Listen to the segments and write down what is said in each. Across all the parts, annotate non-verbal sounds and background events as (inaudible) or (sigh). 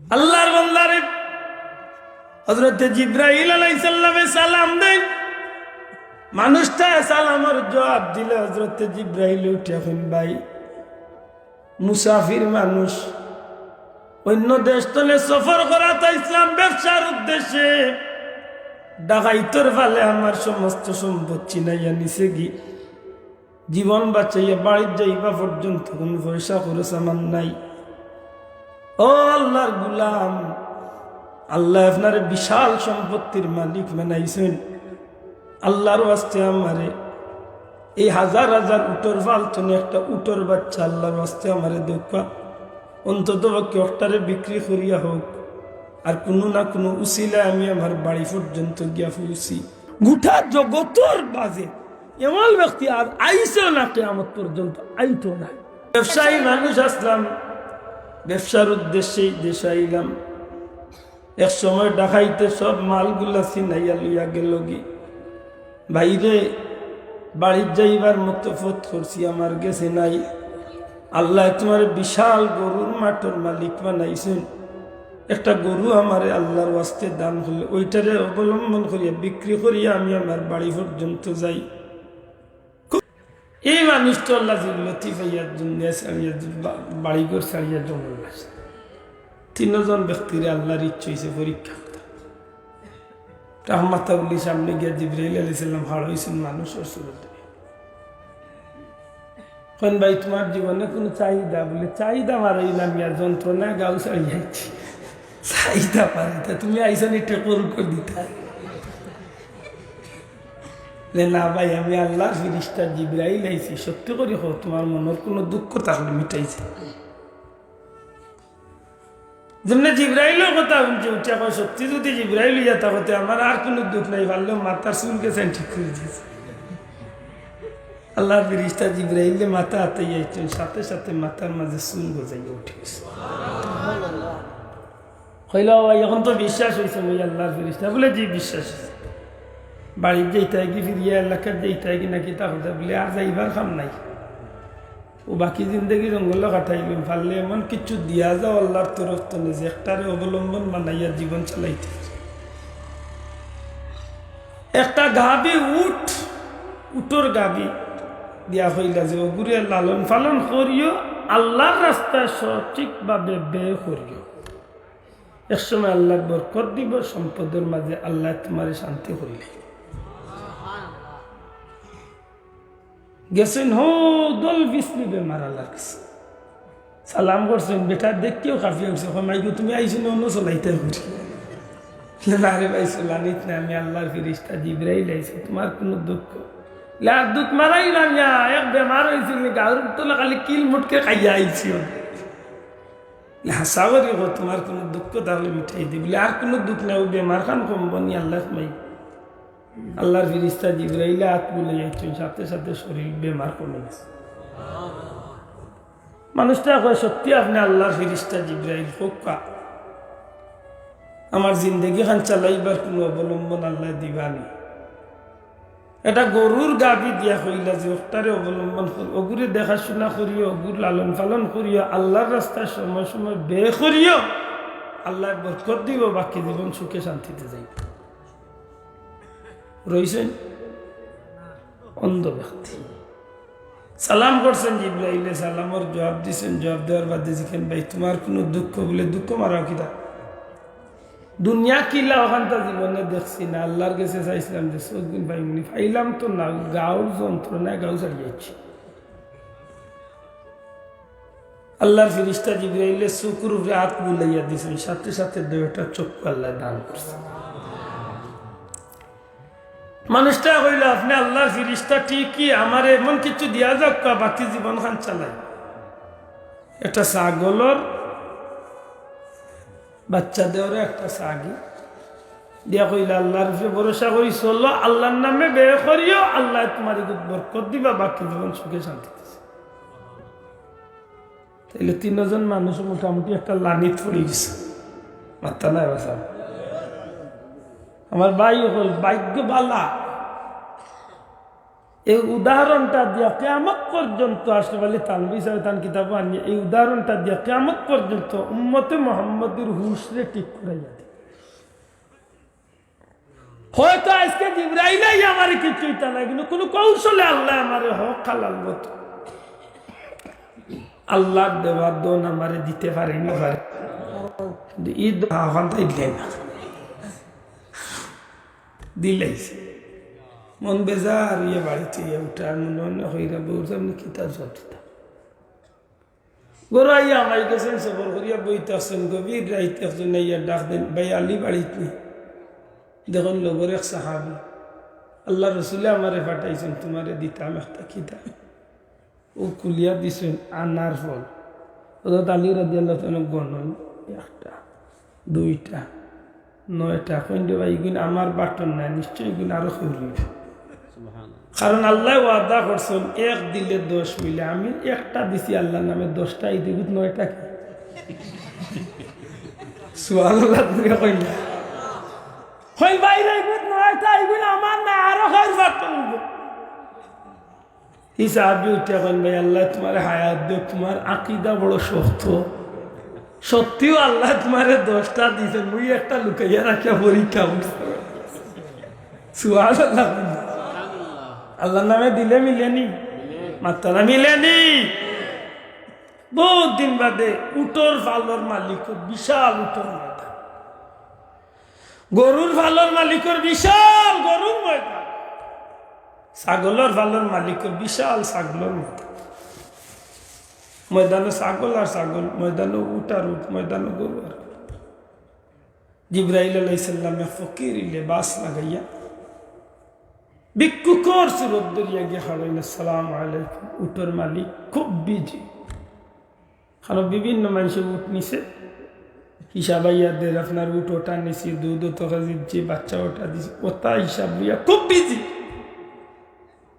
আল্লাহর বন্দারে হজরত জিব্রাহিল আলাইসাল্লামে সালাম দেন মানুষটা সালামের জবাব দিলে হজরত জিব্রাহিল উঠে ভাই, মুসাফির মানুষ অন্য দেশ তলে সফর করা তা ইসলাম ব্যবসার উদ্দেশ্যে। ডাকাইতর ফালে আমার সমস্ত সম্পত্তি নাইয়া নিছে গি। জীবন বাঁচাইয়া বাড়ির যাইবা পর্যন্ত কোন পয়সা খরচ আমার নাই। ও আল্লাহর গুলাম, আল্লাহ আপনার বিশাল সম্পত্তির মালিক বানাইছেন। আল্লাহর ওয়াস্তে আমারে এই হাজার হাজার উটোর ফালতনে একটা উটোর বাচ্চা আল্লাহর ওয়াস্তে আমারে দুঃখ অন্তত অক্টারে বিক্রি করিয়া হোক, আর কোনো না কোনো উচিলে আমি আমার বাড়ি পর্যন্ত গিয়া ফুসি গোটা জগতর বাজে এমন ব্যক্তি আর আইসেও না কেমন পর্যন্ত, আইতো না। ব্যবসায়ী মানুষ আসলাম ব্যবসার উদ্দেশ্যেই দেশে আইলাম। এক সময় ডাকাইতে সব মালগুলা ছিনাইয়া লইয়া গেল গি। বাইরে বাড়ির যাইবার মতো ফত করছি আমার গেছে নাই। আল্লাহ তোমার বিশাল গরুর মাঠের মালিক বানাইছেন। একটা গরু আমারে আল্লাহর ওয়াস্তে দান হলে, ওইটারে অবলম্বন করিয়া বিক্রি করিয়া আমি আমার বাড়ি পর্যন্ত যাই। এই মানুষটা আল্লাহ লতি ভাইয়ার জন্য ছাড়িয়া বাড়ি ঘর ছাড়িয়া জঙ্গল গেছে তিনজন ব্যক্তির আল্লাহর ইচ্ছে হয়েছে পরীক্ষা রহমাতাউল্লি সামনে গিয়া জিব্রাইল আলাইসাল্লাম হাড় হয়েছেন মানুষের সুরতে। কোন ভাই, তোমার জীবনে কোনো চাহিদা? বলে, চাহিদা মারাইলাম ইয়া যন্ত্রণা গাও ছাড়িয়াছি। চাহিদা পারিতা তুমি আইসানি টেকর করে দিতা। যে না ভাই আমি আল্লাহ ফিরিস্তা জিব্রাইল আইছি। সত্যি করে হো তোমার মনের কোনো দুঃখ থাকলে মিটাইছে যেমনি জিব্রাইলের কথা শুনছে উঠে কয় সত্যি যদি জিব্রাইল ইয়া থাকতে আমার আর কোনো দুঃখ নাই পারলেও মাথার গেছেন ঠিক করে দিয়েছে। আল্লাহ ফিরিস্তা জিব্রাইলে মাথা হাতে যাইছেন সাথে সাথে মাথার মাঝে চুল গজাইয়া উঠে গেছে। হইল এখন তো বিশ্বাস হয়েছে ওই আল্লাহর ফিরিস্তা বলে জি বিশ্বাস হয়েছে বাড়ির যেইটা কি ফিরিয়া এলাকার যেইটা কি নাকি তা কথা বলে আর যাইবার কাম নাই। ও বাকি জিন্দগি জঙ্গল কাটাইলাম পারলে এমন কিছু দিয়া যাও, আল্লাহর তরফ তো নিজে একটারে অবলম্বন বানাইয়া জীবন চালাইতে একটা গাবি উঠ উটোর গাবি দিয়া হইলা যে, ওগুরে লালন পালন করিও, আল্লাহর রাস্তায় সঠিকভাবে ব্যয় করিও। এক সময় আল্লাহ বরকত দিব, সম্পদের মাঝে আল্লাহ তোমার শান্তি করিলে। গেছেন, হো, দল বিসলি বেমার আল্লাহর কাছে। সালাম করছেন, বেটা, দেখতেও কাফি হয়েছে। মাইকু, তুমি আইসো না, অন্য চলাইতে ঘুরি না রে ভাই চলানিত না, আমি আল্লাহর ফিরিস্তা জিবরাইল আইছি, তোমার কোনো দুঃখ? লার দুঃখ মারাইলাম ইয়া এক বেমার হয়েছিল গাউর তোলা খালি কিল মুটকে খাইয়া আইছি গো, তোমার কোনো দুঃখ তাহলে মিঠাই দিবলে আর কোনো দুঃখ নাই, ও বেমার খান কমব নি আল্লাহ মাই আল্লাহর ফিরিস্তা জিব্রাইলে হাত বলে যাচ্ছেন, সাথে সাথে শরীর বেমার কমে গেছে। মানুষটা কয়, সত্যি আপনি আল্লাহর ফিরিস্তা জিব্রাইল হোকা আমার জিন্দগি খান চালাইবার কোনো অবলম্বন আল্লাহ দিবানি এটা গরুর গাবি দিয়া হইলা যে, ওটারে অবলম্বন করি অগুরে দেখাশোনা করিও অগুর লালন পালন করিও, আল্লাহর রাস্তায় সময় সময় বে করিও আল্লাহ বরকত দিব, বাকি জীবন সুখে শান্তিতে যাই রইছেন অন্ধ ব্যক্তি সালাম করছেন জিব্রাইলে, সালামর জবাব দিছেন, জবাব দেওয়ার বাদে জিখেন ভাই, তোমার কোনো দুঃখ বলে দুঃখ মারাও কিনা দুনিয়া কিলা ওখানটা জীবনে দেখছি না। আল্লাহর কাছে চাইছিলাম যে চোখদিন ভাই, মুনি পাইলাম তো না, গাউর যন্ত্রণায় গাউ ছাড়িয়েছি আল্লাহর ফিরিস্তা জিব্রাইলে উপরে হাত বুলাইয়া দিয়েছেন সাথে সাথে দুইটা চক্ষু আল্লাহ দান করছে মানুষটা হইল আপনি আল্লাহর ফিরিস্তা, ঠিকই আমার এমন কিছু দিয়া যাক বাকি জীবন খান চালাই। একটা ছাগলর, বাচ্চা দেওয়ারে একটা সাগি দিয়া কইলা, আল্লাহর ভরসা করি চলল আল্লাহর নামে ব্যয় করিও, আল্লাহ তোমার বরকত দিবা, বাকি জীবন সুখে শান্তি তাইলে তিনজন মানুষ মোটামুটি একটা লানিত পড়ে গেছে। মাত্রা নাই বাসা আমার ভাই হল ভাগ্য বালা এই উদাহরণটা দিয়া কেমত পর্যন্ত আসলে বলে তানবি সাহেব তান কিতাব আনিয়ে এই উদাহরণটা দিয়া কেমত পর্যন্ত উম্মতে মোহাম্মদের হুশরে ঠিক করে যাবে হয়তো আজকে জিব্রাইলাই আমার কিছুই তা না কিন্তু কোনো কৌশলে আল্লাহ আমার হক খালাল মতো। আল্লাহ দেওয়ার দোন আমারে দিতে পারেনি পারে ঈদ দিলে না। দিলাইছে মন বেজার ইয়ে বাড়িতে ইয়ে উঠে আর মনে মনে হইরা বউর সামনে কিতাব সবটা গরু আইয়া আমাই গেছেন সবর করিয়া বইতে আসছেন, গভীর রাইতে একজন ইয়া ডাক দেন, ভাই, আলি বাড়িতে নেই? দেখুন লোকের এক সাহাবি আল্লাহ রসুলে আমারে ফাটাইছেন তোমারে দিতাম একটা কিতাব। ও কুলিয়া দিছেন আনার ফল। ওদের আলী রাজি আল্লাহ গণন, একটা, দুইটা, নয়টা, কইন ভাই এগুলো আমার বাটন নাই, নিশ্চয়ই এগুলো আরও করবে কারণ আল্লাহ ওয়াদা করছেন, এক দিলে দোষ মিলে। আমি একটা দিছি আল্লাহ নামে, দশটা এই দিগুত নয়টা কি? (laughs) উঠে আল্লাহ শক্ত। সত্যিও আল্লাহ তোমারে দশটা মুই একটা লুকাইয়া পরীক্ষা আল্লাহর নামে দিলে মিলেনি। মাত্রা মিলেনি। বহুত দিন বাদে উটোর ফালোর মালিক, বিশাল উটোর ময়দান। গরুর ফালোর মালিকর বিশাল গরুর ময়দান। ছাগলের ফালোর মালিকর বিশাল ছাগলের ময়দান। ময়দানে ছাগল আর ছাগল, ময়দানে উট আর উট, ময়দানে গরু আর জিব্রাইল আলাইসাল্লামে ফকির, লেবাস লাগাইয়া ভিক্ষুকর সুরত দরিয়া গিয়ে হারাইন সালাম আলাইকুম, উটোর মালিক, খুব বিজি কারণ বিভিন্ন মানুষের উঠ নিছে। হিসাব আইয়াদের আপনার উঠ ওটা নিছি দুধ তোকা দিচ্ছি বাচ্চা ওটা দিচ্ছি, ওটা হিসাব লইয়া খুব বিজি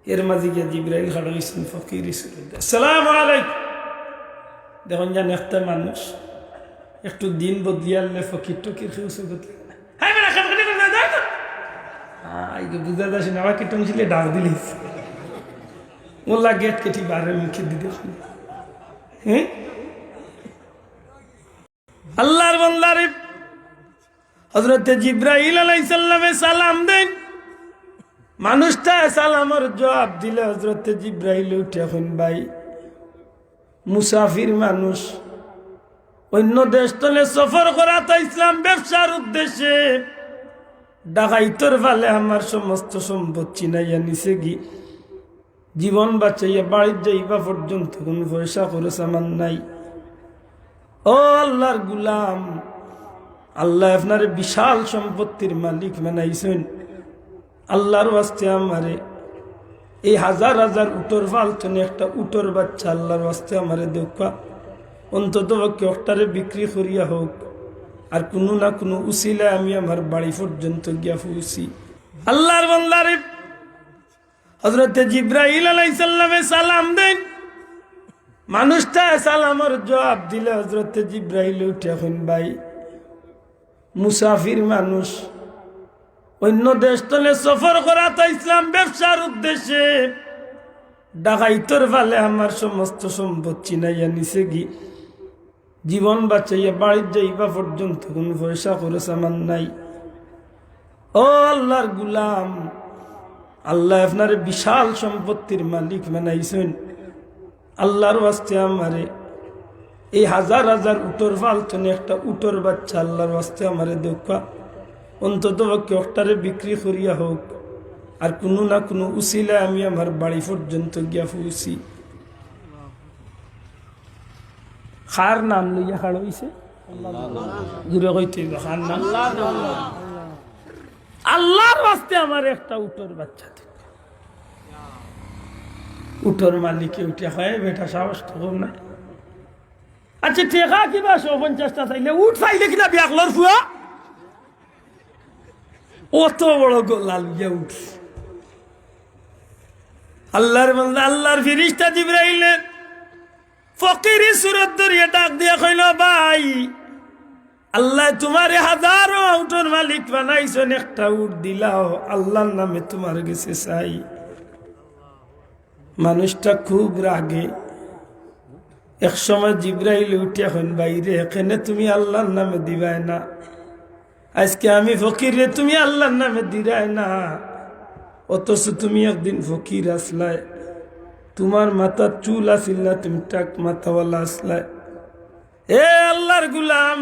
এর মাঝে গিয়া জিব্রাইল হারাইছেন ফকির সালাম আলাইকুম। দেখুন জান একটা মানুষ একটু দিন বদলিয়ালে ফকির টকির খেয়ে বদলে হ্যাঁ বেড়া খাম খাটি না দেখ ডাক মোল্লা গেট কেটি মুখে হ্যাঁ আল্লাহর বন্দারে হজরত জিব্রাহিল আলাইসাল্লামে সালাম দেন। মানুষটা সালামর জবাব দিলে হজরত জিব্রাহিল উঠে এখন, ভাই, মুসাফির মানুষ, অন্য দেশ তলে সফর করা তো ইসলাম ব্যবসার উদ্দেশ্যে। ডাকাইতর ফালে আমার সমস্ত সম্পত্তি নাইয়া নিছে কি? জীবন বাঁচাইয়া বাড়ির যাইবা পর্যন্ত কোন পয়সা খরচ আমার নাই। ও আল্লাহর গুলাম, আল্লাহ আপনার বিশাল সম্পত্তির মালিক বানাইছেন। আল্লাহর ওয়াস্তে আমারে এই হাজার হাজার উটোর ফালতনে একটা উটোর বাচ্চা আল্লাহর ওয়াস্তে আমারে দেখা অন্তত কেউটারে বিক্রি করিয়া হোক। আর কোনো না কোনো উসিলে আমি আমার বাড়ি পর্যন্ত গিয়া পৌঁছি। আল্লাহর বন্দারে হজরত জিব্রাহিল আলাইসাল্লামে সালাম দেন। মানুষটা সালামর জবাব দিলে হজরত জিব্রাহিল উঠে এখন, ভাই, মুসাফির মানুষ, অন্য দেশ তলে সফর করা তো ইসলাম ব্যবসার উদ্দেশ্যে। ডাকাইতর ফালে আমার সমস্ত সম্পত্তি নাইয়া নিছে কি? জীবন বাঁচাইয়া বাড়ির যাইবা পর্যন্ত কোন পয়সা খরচ আমার নাই। ও আল্লাহর গুলাম, আল্লাহ আপনার বিশাল সম্পত্তির মালিক বানাইছেন। আল্লাহর ওয়াস্তে আমারে এই হাজার হাজার উটোর ফালতনে একটা উটোর বাচ্চা আল্লাহর ওয়াস্তে আমারে দেখা অন্তত কেউটারে বিক্রি করিয়া হোক, আর কোনো না কোনো উসিলে আমি আমার বাড়ি পর্যন্ত গিয়া পৌঁছি। খার নাম লইয়া খাড় হইছে ঘুরে কইতে খার নাম আল্লাহর বাস্তে আমার একটা উটোর বাচ্চা দিন। উটোর মালিকে উঠে হয় বেটা, সাহস তো কম নাই। আচ্ছা টেকা কিবা শো পঞ্চাশটা চাইলে উঠ, চাইলে কিনা বিয়াকলর ফুয়া অত বড় গোলাল গিয়া উঠ। আল্লাহর আল্লাহর ফিরিস্তা জিব্রাইলের ফকিরি সুরত ধরিয়ে ডাক দিয়া কইল, ভাই, আল্লাহ তোমারে হাজারো উঠোর মালিক বানাইছেন, একটা উঠ দিলাও, আল্লাহর নামে তোমার গেছে চাই। মানুষটা খুব রাগে। এক সময় জিব্রাইল উঠে এখন বাইরে এখানে তুমি আল্লাহর নামে দিবাই না। আজকে আমি ফকির তুমি আল্লাহর নামে দিরাই না। অথচ তুমি একদিন ফকির আসলাই। তোমার মাথার চুল আসিল না, তুমি টাক মাথাওয়ালা আসলাই। এ আল্লাহর গুলাম,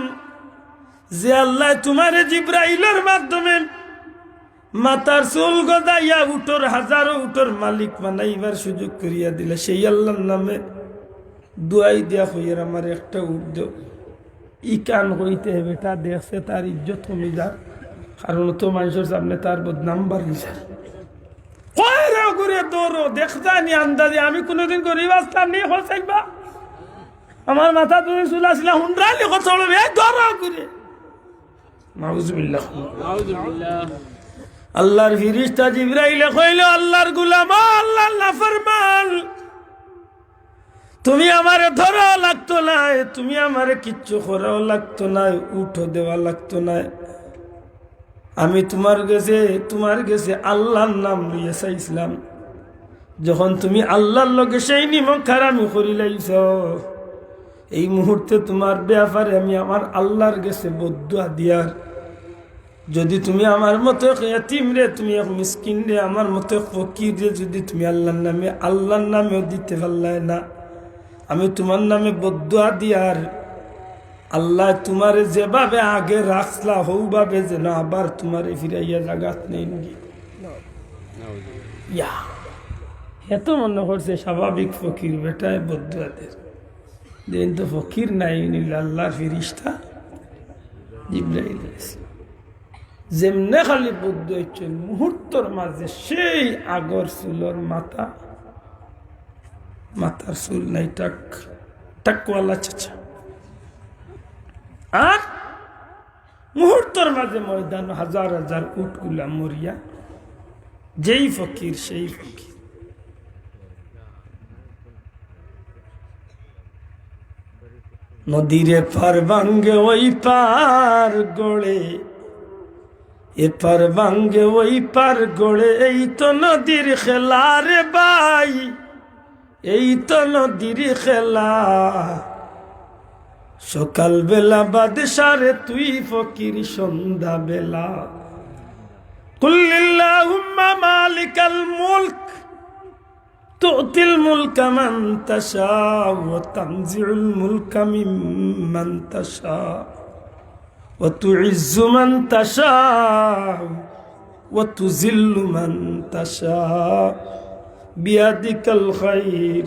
যে আল্লাহ তোমার জিব্রাইলের মাধ্যমে মাতার চুল গদাইয়া উটোর হাজারো উটোর মালিক বানাইবার সুযোগ করিয়া দিলে, সেই আল্লাহর নামে দুয়াই দিয়া হইয়ার আমার একটা উঠ ই কান হইতে বেটা দেখছে, তার ইজ্জত কমে যার কারণ তো মানুষের সামনে তার বদনাম বাড়ি যায়। কয় রে করে দৌড়ো? দেখ জানি আন্দাজে। আমি কোনোদিন গরিব আসতাম নিয়ে হসাইবা আমার মাথা তুমি চুলাছিল হুন্ড্রালি কথা রে দৌড়ো করে। নাউজুবিল্লাহ। আল্লাহর ফিরিস্তা জিব্রাইলে কইল আল্লাহর গুলাম ও আল্লাহর নাফরমান তুমি আমারে ধরা লাগতো না তুমি আমারে কিচ্ছু করাও লাগতো না উঠো দেওয়া লাগতো না আমি তোমার গেছে তোমার গেছে আল্লাহর নাম লইয়া চাইছিলাম। যখন তুমি আল্লাহর লগে সেই নিমক খারামি করি লাইছ, এই মুহূর্তে তোমার ব্যাপারে আমি আমার আল্লাহর গেছে বদুয়া দিয়ার। যদি তুমি আমার মতো এতিম রে, তুমি এক মিসকিন রে, আমার মতো ফকির রে, যদি তুমি আল্লাহর নামে, আল্লাহর নামেও দিতে পারলাই না, আমি তোমার নামে বদুয়া দিয়ার। আল্লাহ তোমার যেভাবে আগে রাখলা হৌভাবে যেন আবার তোমার ফিরাইয়া জাগাত নেই নাকি? এত মনে করছে স্বাভাবিক ফকির, বেটায় বদুয়াদের দিন তো ফকির নাই নিল আল্লাহর ফিরিস্তা। যেমনে খালি বুদ্ধ হচ্ছে মুহূর্তর মাঝে সেই আগর চুলর মাথা, মাথার চুল নাই, টাক, টাকওয়ালা চাচা। আর মুহূর্তর মাঝে ময়দান হাজার হাজার উটগুলা মরিয়া, যেই ফকির, সেই ফকির। নদীরে পার ভাঙ্গে ওই পার গড়ে, এপার ভাঙ্গে ওই পার গড়ে, এই তো নদীর খেলা রে ভাই এই তো নদীর খেলা। সকালবেলা বাদশারে তুই ফকির, সন্ধ্যাবেলা। কুল্লিল্লাহুম্মা মালিকাল মুলক, তুতিল মুলকা মান তাশা, ওয়া তানজিউল মুলকা মিম্মান তাশা, ওয়া তুইজ্জু মান তাশা, ওয়া তুযিল্লু মান তাশা। বিয়াদিকাল খায়র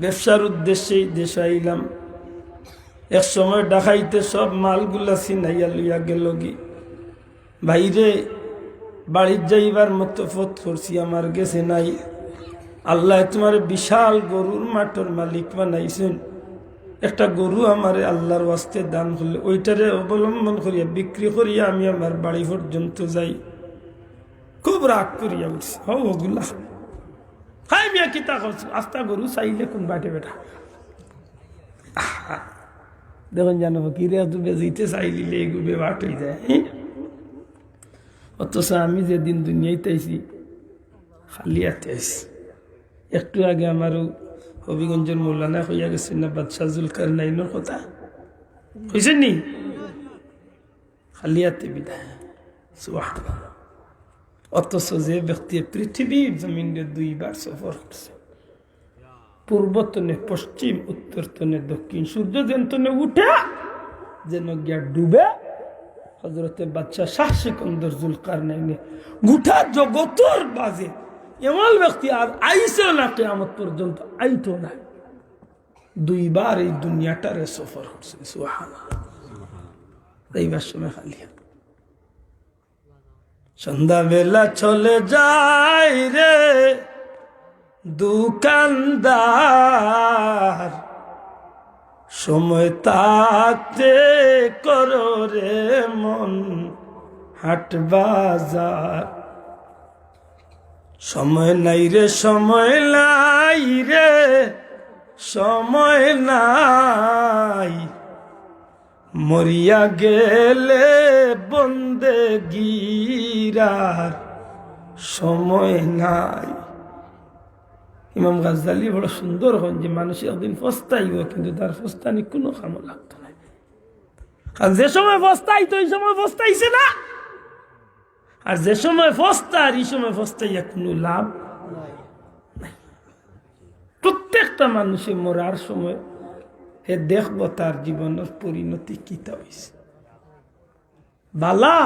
ব্যবসার উদ্দেশ্যে দেশ আইলাম। এক সময় ডাকাইতে সব মালগুলা ছিনাইয়া লইয়া গেল গি। বাইরে বাড়ির যাইবার মতো ফত করছি আমার গেছে নাই। আল্লাহ তোমার বিশাল গরুর মাঠর মালিক বানাইছেন। একটা গরু আমার আল্লাহর ওয়াস্তে দান করলে, ওইটারে অবলম্বন করিয়া, বিক্রি করিয়া আমি আমার বাড়ি পর্যন্ত যাই। খুব রাগ করিয়া উঠছি হো ওগুলা। হাই মিয়া কিতা করছ? আস্তা গরু, চাইলে কোন বাটে বেটা? দেখুন জানো কি রে তুমি যেতে চাইলিলে এগুবে বাট যায়? অথচ আমি যেদিন দুনিয়াতে আইছি, খালি হাতে আইছি। একটু আগে আমারও হবিগঞ্জের মৌলানা হইয়া গেছে না, বাদশাহ জুলকার নাইনের কথা। হয়েছে নি? খালি হাতে বিদায়। সুবহানাল্লাহ। অথচ যে ব্যক্তি পৃথিবীর জমিনে দুইবার সফর করছে, পূর্বতনে, পশ্চিম, উত্তরতনে, দক্ষিণ সূর্য যেন উঠে যেন গিয়া ডুবে হজরতে বাচ্চা শাহ সিকন্দর জুলকার নাইনে গুঠা জগতর বাজে এমন ব্যক্তি আর আইসে না, কেয়ামত পর্যন্ত আইতো না। দুইবার এই দুনিয়াটারে সফর করছে সুহানা এইবার সময় খালিয়া সন্ধ্যাবেলা চলে যায় রে দোকানদার। সময় তাতে করো রে মন হাট বাজার। সময় নাই রে, সময় নাই রে, সময় নাই। মরিয়া গেলে বন্দে গিরার সময় নাই। ইমাম গাজ্জালি বড় সুন্দর হন যে মানুষ একদিন ফস্তাইব, কিন্তু তার ফস্তানি কোনো কামো লাগতো না। কারণ যে সময় ফস্তাইতো, এই সময় ফস্তাইছে না। আর যে সময় ফস্তা আর এই সময় ফস্তাইয়া কোনো লাভ প্রত্যেকটা মানুষের মরার সময় হে দেখব তার জীবনের পরিণতি কিতা হয়েছে বালা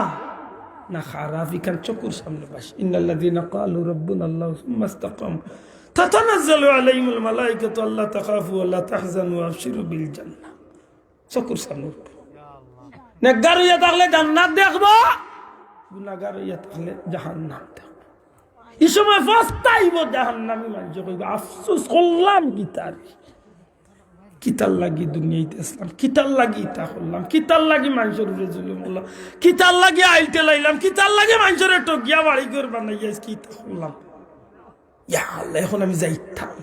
না খারাপ ইখান চকুর সামনে বাস ইন্নাল্লাযীনা ক্বালু রাব্বুনা আল্লাহু সুম্মা ইসতাকামু তাতানাজ্জালু আলাইহিমুল মালাইকাতু আল্লা তাখাফু ওয়া লা তাহজানু ওয়া আবশিরু বিল জান্নাহ চকুর সামনে উঠবে নেকগার হইয়া থাকলে জান্নাত দেখব গুনাহগার হইয়া থাকলে জাহান্নাম দেখব এই সময় ফাস্তাইব জাহান্নামী মানুষ কইব আফসোস করলাম কি তার কিতার লাগি দুনিয়াইতে আসলাম? কিতার লাগি ইতা করলাম? কিতার লাগি মানুষের উপরে জুলুম করলাম? কিতার লাগি আইলতে লাইলাম? কিতার লাগি মানুষের টকিয়া বাড়ি করে বানাইয়া কিতা করলাম? ইয়া আল্লাহ, এখন আমি যাইতাম।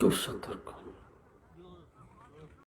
খুব সতর্ক